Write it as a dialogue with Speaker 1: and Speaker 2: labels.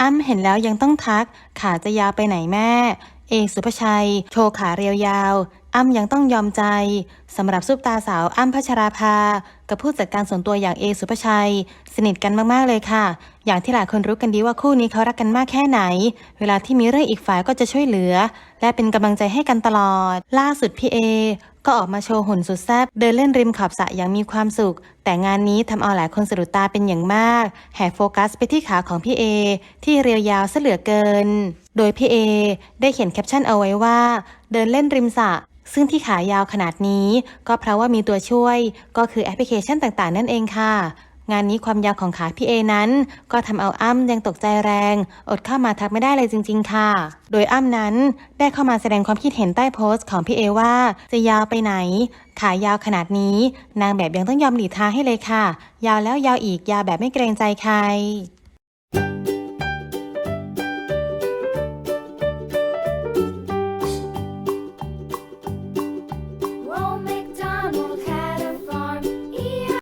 Speaker 1: อ้ำเห็นแล้วยังต้องทัก ขาจะยาวไปไหนแม่ เอสุภชัย โชว์ขาเรียวยาว อ้ำยังต้องยอมใจสำหรับซุปตาสาวอ้ำพัชราภา กับผู้จัดการส่วนตัวอย่างเอสุภชัย สนิทกันมากๆเลยค่ะ อย่างที่หลายคนรู้กันดีว่าคู่นี้เขารักกันมากแค่ไหน เวลาที่มีเรื่องอีกฝ่ายก็จะช่วยเหลือ และเป็นกำลังใจให้กันตลอด ล่าสุดพี่เอ ก็ออกมาโชว์หุ่นสุดแซ่บเดินเล่นริมขอบสระอย่างมีความสุข แต่งานนี้ทำเอาหลายคนสะดุดตาเป็นอย่างมาก แห่โฟกัสไปที่ขาของพี่เอ ที่เรียวยาวเสเหลือเกิน โดยพี่เอได้เขียนแคปชั่นเอาไว้ว่า เดินเล่นริมสระซึ่งที่ขายาวขนาดนี้ ก็เพราะว่ามีตัวช่วย ก็คือแอปพลิเคชันต่างๆ นั่นเองค่ะ งานนี้ความยาวของขาพี่เอนั้น ก็ทำเอาอ้ำยังตกใจแรง อดเข้ามาทักไม่ได้เลยจริง ๆ ค่ะ โดยอ้ำนั้นได้เข้ามาแสดงความคิดเห็นใต้โพสต์ของพี่เอว่า จะยาวไปไหน ขายาวขนาดนี้ นางแบบยังต้องยอมหลีกทางให้เลยค่ะ ยาวแล้วยาวอีกยาวแบบไม่เกรงใจใคร